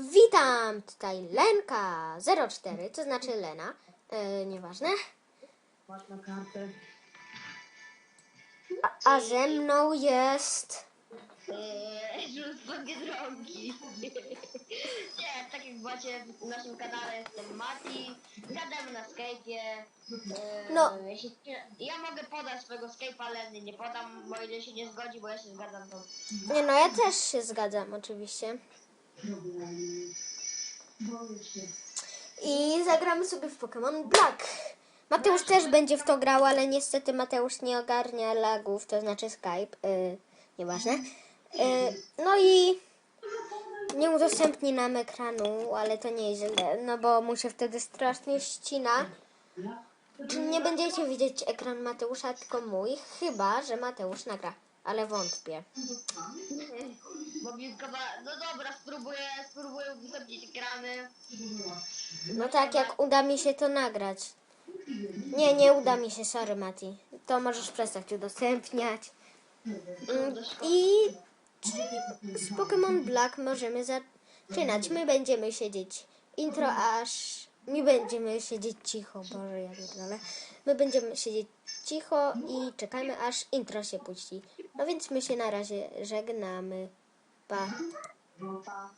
Witam! Tutaj Lenka04, to znaczy Lena, e, nieważne. Masz na kartę. A, a ze mną jest... Eee, rzut sobie drogi. Nie, tak jak macie w naszym kanale jestem Mati. Gadamy na Skype'ie. Eee, No. Ja mogę podać swojego Skype'a, ale nie podam, bo ile się nie zgodzi, bo ja się zgadzam to. Nie no, ja też się zgadzam oczywiście. I zagramy sobie w Pokémon Black. Mateusz też będzie w to grał, ale niestety Mateusz nie ogarnia lagów, to znaczy Skype, y, nieważne. Y, no i nie udostępni nam ekranu, ale to nie jest źle, no bo mu się wtedy strasznie ścina. Nie będziecie widzieć ekran Mateusza, tylko mój, chyba, że Mateusz nagra, ale wątpię. Wilkowa, no dobra, spróbuję, spróbuję udostępnić ekrany. No tak, jak uda mi się to nagrać. Nie, nie uda mi się, sorry Mati. To możesz przestać udostępniać. Mm, I z Pokémon Black możemy zaczynać. My będziemy siedzieć intro aż... My będziemy siedzieć cicho, Boże, ja pierdolę. My będziemy siedzieć cicho i czekamy aż intro się puści. No więc my się na razie żegnamy. Pa. Pa.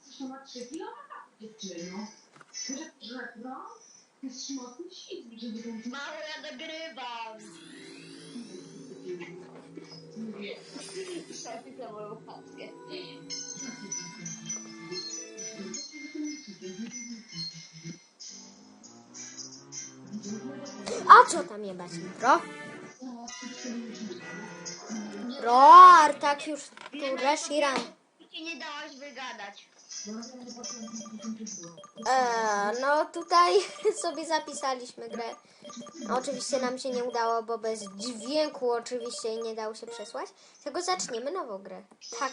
Mało ja moją chatkę. A co tam jebać, pro? Roar, tak już tu Reshiram. Ci nie dałaś wygadać. E, no tutaj sobie zapisaliśmy grę. No, oczywiście nam się nie udało, bo bez dźwięku oczywiście nie dało się przesłać. Tylko zaczniemy nową grę. Tak.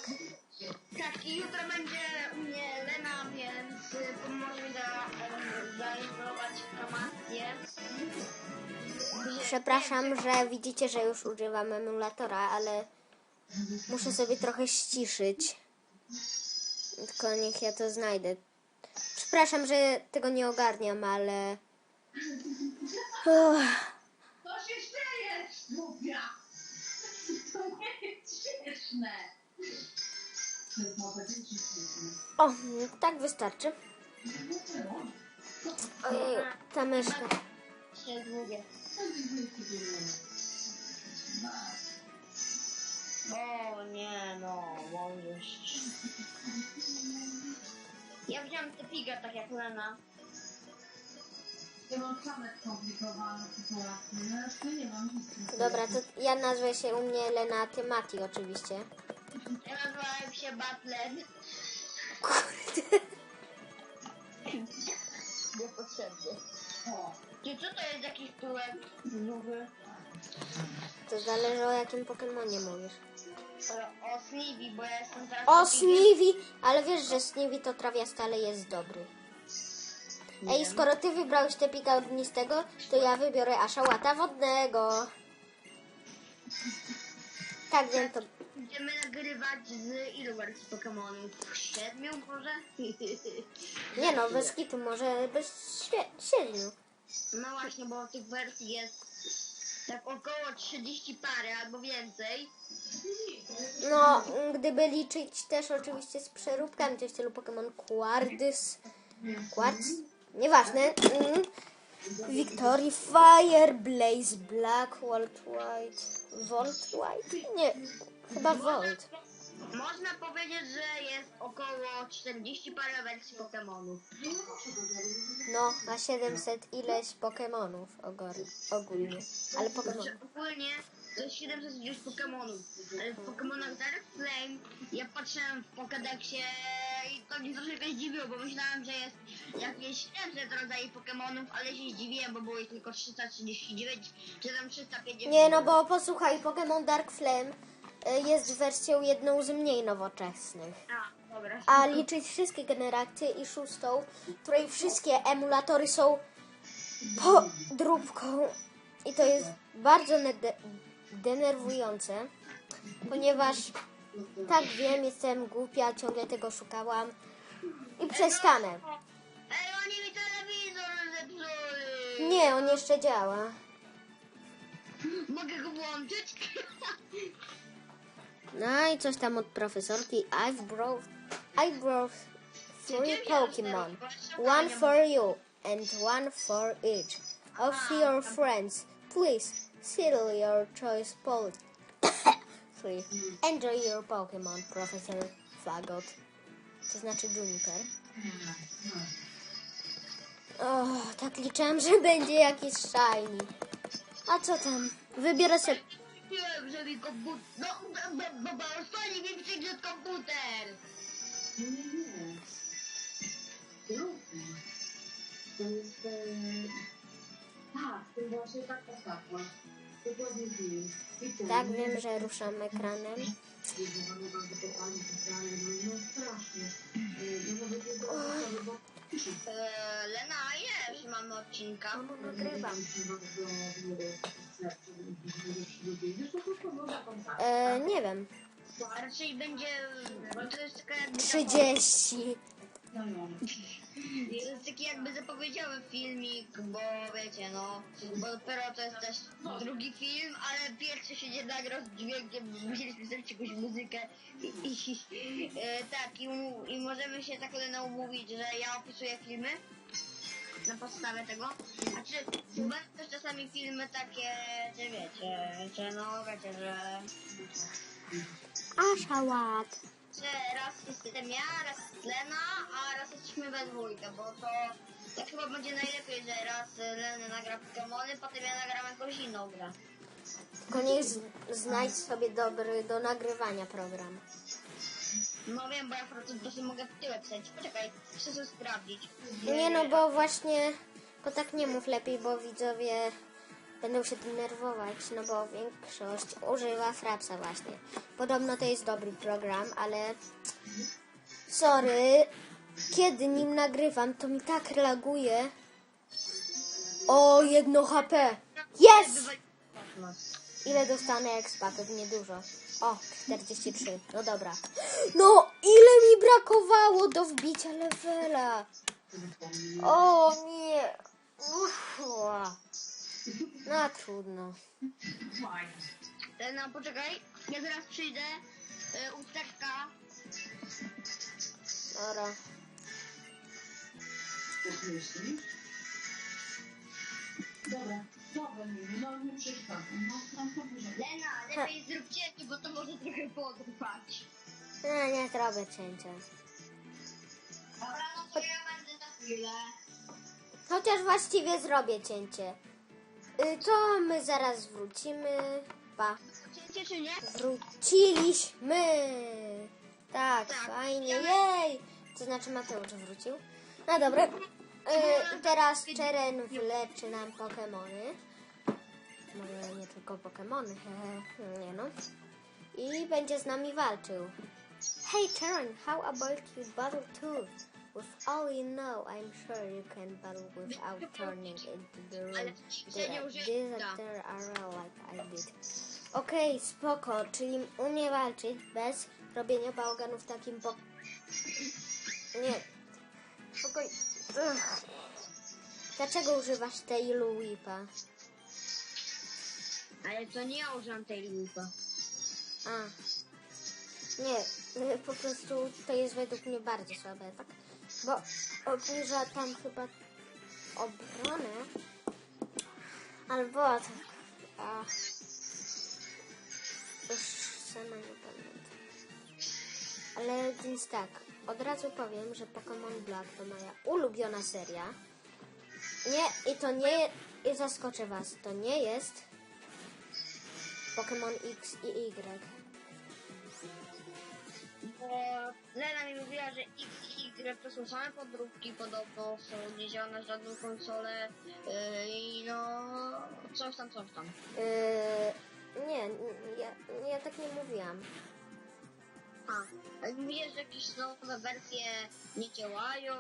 Tak, i jutro będzie u mnie Lena, więc y, pomoże mi za, em, zainstalować informacje. Przepraszam, że widzicie, że już używam emulatora, ale muszę sobie trochę ściszyć. Tylko niech ja to znajdę. Przepraszam, że tego nie ogarniam, ale... Uff. To się śmiejesz, głupia! To nie jest śmieszne! O, tak wystarczy. Ojej, ta myszka. Się długie. O nie no, możesz. Ja wziąłem te figa tak jak Lena. Ja mam same skomplikowane sytuacje, no ja nie mam nic. Dobra, to ja nazwę się u mnie Lena Tymati oczywiście. Ja nazywałem się Batlen. Kurde. Niepotrzebnie. O, Czy co to jest jakiś tułek? Żółwy. To zależy o jakim Pokemonie mówisz. O, Snivi, bo ja jestem teraz... O, Snivi! Ale wiesz, że Snivi to trawiasty, ale jest dobry. Ej, skoro ty wybrałeś te pika ognistego, to ja wybiorę aszałata wodnego. Tak, wiem to. Będziemy nagrywać z ilu wersji Pokemonów? Siedmiu może? Nie no, bez kitu, może bez siedmiu. No właśnie, bo tych wersji jest tak około 30 pary albo więcej. No, gdyby liczyć też oczywiście z przeróbkami, to w stylu Pokémon Quardys. Quartz? Nieważne. Mm. Victory Fire, Blaze Black, Volt White. Volt White? Nie, chyba Volt. Można powiedzieć, że jest około 40 parę wersji Pokemonów. No, ma 700 ileś Pokémonów ogór- ogólnie. Ale. Znaczy, ogólnie to jest 700 gdzieś Pokemonów. Ale w Pokemonach Dark Flame ja patrzyłem w Pokédexie i to mnie troszeczkę zdziwiło, bo myślałem, że jest jakieś 700 rodzajów Pokemonów, ale się zdziwiłem, bo było ich tylko 339 czy tam 350. Nie no, bo posłuchaj, Pokémon Dark Flame jest wersją jedną z mniej nowoczesnych. A, dobra. a liczyć wszystkie generacje i szóstą, której wszystkie emulatory są podróbką. I to jest bardzo denerwujące, ponieważ tak wiem, jestem głupia, ciągle tego szukałam. i przestanę. Ej, oni mi telewizor zepsuli! Nie, on jeszcze działa. Mogę go włączyć? No i coś tam od profesorki. I've brought, I brought three Pokemon. One for you and one for each of your friends. Please settle your choice pol- Three. Enjoy your Pokemon, Professor Fagot. To znaczy Juniper. O, tak liczyłam, że będzie jakiś shiny. A co tam? Wybiorę sobie... Wiem, że mi komputer... No, bo, bo, bo, bo stoi mi przygrzeć komputer! Nie, nie, nie. Równie. To jest... E... Tak, to właśnie tak postawła. Dokładnie Tak, wiem, że ruszam ekranem. Bardzo no, no strasznie. No nawet jest Eee, Lena, jest, mamy odcinka. Nagrywam. prostu można kontakt. E, nie wiem. Raczej będzie... To jest taka jakby... 30. To jest taki jakby zapowiedziały filmik, bo wiecie, no, bo dopiero to jest też drugi film, ale pierwszy się nie nagrał z dźwiękiem, musieliśmy zrobić jakąś muzykę i, i e, tak, i, i możemy się tak Lena umówić, że ja opisuję filmy na podstawie tego, a czy będą też czasami filmy takie, że wiecie, że no, wiecie, że Asza. Że raz jestem ja, raz jest Lena, a raz jesteśmy we dwójkę, bo to tak chyba będzie najlepiej, że raz Lena nagra Pokemony, potem ja nagram jakąś inną grę. Tylko niech z- znajdź sobie dobry do nagrywania program. No wiem, bo ja po prostu to sobie mogę w tyłek pisać. Poczekaj, chcę sobie sprawdzić. Nie no, bo właśnie... Tylko tak nie mów lepiej, bo widzowie będą się denerwować, no bo większość używa Frapsa właśnie. Podobno to jest dobry program, ale... Sorry, kiedy nim nagrywam, to mi tak laguje. O, jedno HP. Jest! Ile dostanę expa? Pewnie dużo. O, 43. No dobra. No, ile mi brakowało do wbicia levela? O nie. Uff. No trudno. Fajnie. Lena, poczekaj, ja zaraz przyjdę. Y, ucieczka. Dobra. Dobra, dobra, nie, no nie przeszkadzam. No, no to może. Lena, lepiej zrób cięcie, bo to może trochę potrwać. Nie, nie zrobię cięcia. Dobra, no to ja będę za chwilę. Chociaż właściwie zrobię cięcie. Y, To my zaraz wrócimy. Pa. Czy nie? Wróciliśmy! Tak, Tak. fajnie, jej! To znaczy Mateusz wrócił. No dobra. Y, teraz Czeren wleczy nam Pokemony. Może nie tylko Pokemony, hehe, nie no. I będzie z nami walczył. Hey Czeren, how about you battle too? With all you know, I'm sure you can battle without turning into the room. Disaster area like I did. Okej, spoko, czyli umie walczyć bez robienia bałaganu w takim po... Nie. Spokojnie. Dlaczego używasz tej Luipa? Ale to nie ja używam tej linki. A. Nie, po prostu to jest według mnie bardzo słabe, tak? Bo obniża tam chyba obronę. Albo tak. A. Już sama nie pamiętam. Ale więc tak, od razu powiem, że Pokémon Black to moja ulubiona seria. Nie, i to nie, i zaskoczę was, to nie jest Pokémon X i Y. Bo Lena mi mówiła, że X i Y to są same podróbki podobno, są nie działa na żadną konsolę yy, i no coś tam, coś tam. Yy, nie, ja, ja tak nie mówiłam. A, mówisz, że jakieś nowe wersje nie działają,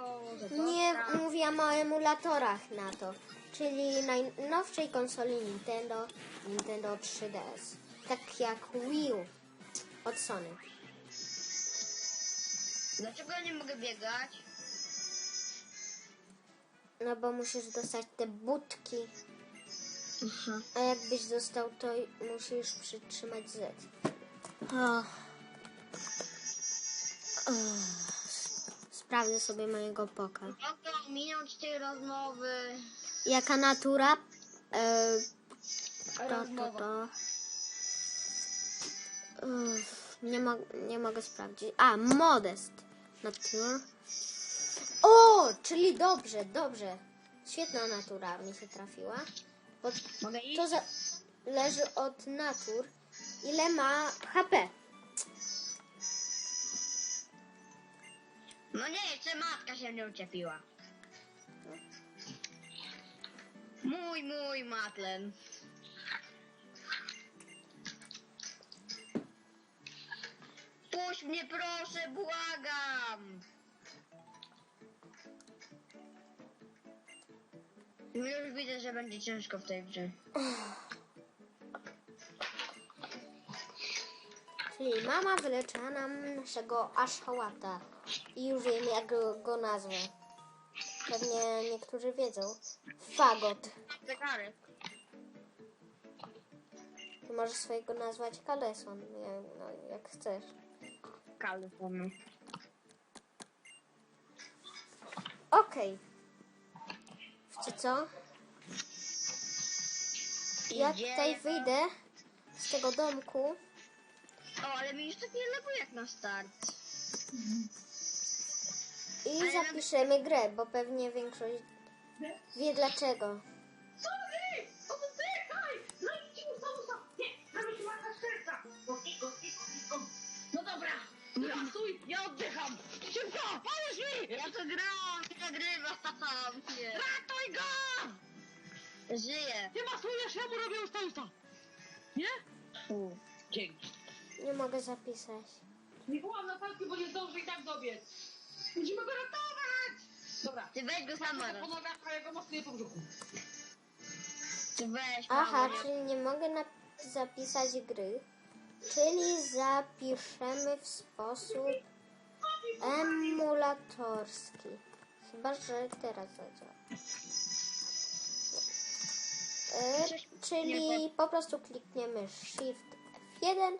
Nie mówiłam o emulatorach na to, czyli najnowszej konsoli Nintendo, Nintendo 3DS. Tak jak Wii U od Sony. Dlaczego ja nie mogę biegać? No bo musisz dostać te budki. Aha. A jakbyś dostał, to musisz przytrzymać Z. O. O. Sprawdzę sobie mojego poka. Mogę ominąć tej rozmowy. Jaka natura? E, to, to, to. Uff, nie, mo nie mogę sprawdzić. A, modest. Nature. O, czyli dobrze, dobrze. Świetna natura mi się trafiła. Bo Mogę iść? to zależy od natur, ile ma HP. No nie, jeszcze matka się mnie uczepiła. Mój, mój matlen. Puść mnie proszę, błagam. No Już widzę, że będzie ciężko w tej grze. Czyli mama wyleczyła nam naszego aszałata. I już wiem, jak go, go nazwę. Pewnie niektórzy wiedzą. Fagot. Zegarek. Ty możesz swojego nazwać Kaleson, nie, no, jak chcesz. Kalifornia. Okej. Wiecie co? Ja tutaj wyjdę z tego domku. O, ale mi już tak nie laguje jak na start. I Ale- zapiszemy grę, bo pewnie większość wie dlaczego. Ja stój! Ja oddycham! Szybko! Pomóż mi! Ja to gram, nie nagrywam. Nie. Ratuj go! Żyję. Nie masujesz, ja mu robię usta usta! Nie? Dzięki. Nie mogę zapisać. Nie wołam na tanki, bo nie zdąży i tak dobiec. Musimy go ratować! Dobra. Ty weź go sama. Po nogach, a ja go mocuję po brzuchu. Ty weź Aha, mamo, czyli nie mogę nap- zapisać gry. Czyli zapiszemy w sposób emulatorski. Chyba, że teraz zadziała. E, czyli po prostu klikniemy Shift F1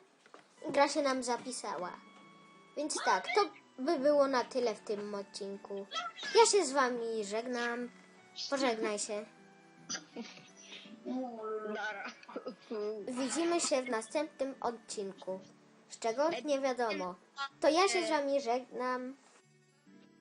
i gra się nam zapisała. Więc tak, to by było na tyle w tym odcinku. Ja się z wami żegnam. Pożegnaj się. Widzimy się w następnym odcinku. Z czego? Nie wiadomo. To ja się z wami żegnam.